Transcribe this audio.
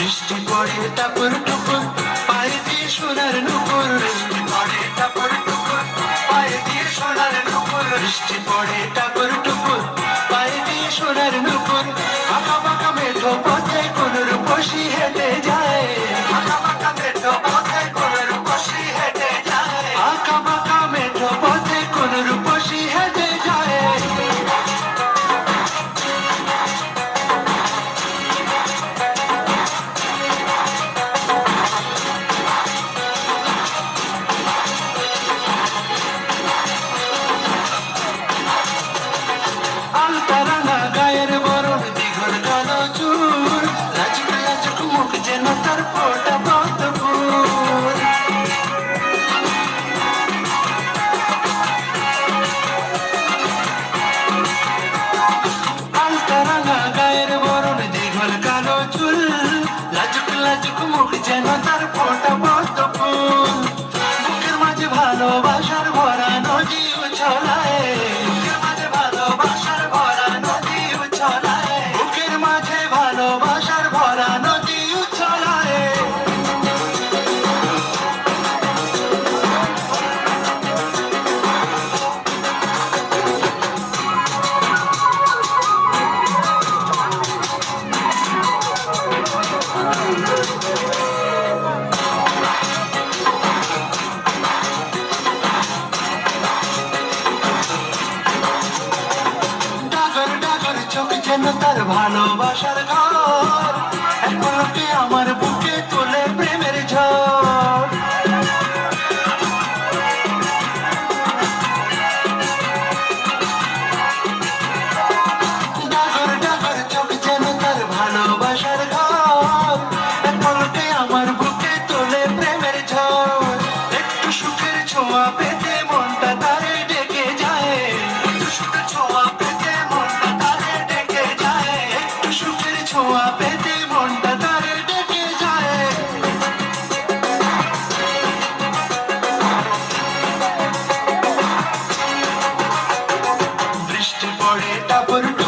বৃষ্টি পড়ে তারপর টুপুর পায়ে দিয়ে সোনার নুপুর। বৃষ্টি পড়ে তারপর টুপুর পায়ে দিয়ে সোনার নুপুর। বৃষ্টি পড়ে টাপুর আলতারানা গায়ের বরণ দ্বিগুণ কালো চুল লাজুক লাজুক মুখ যেন তার ফোটা পদ্ম ফুল আলতারানা গায়ের বরণ দ্বিগুণ কালো চুল। লাজুক লাজুক মুখ যেন তার ফোটা ভালোবাসার ঘর। এখন আমার but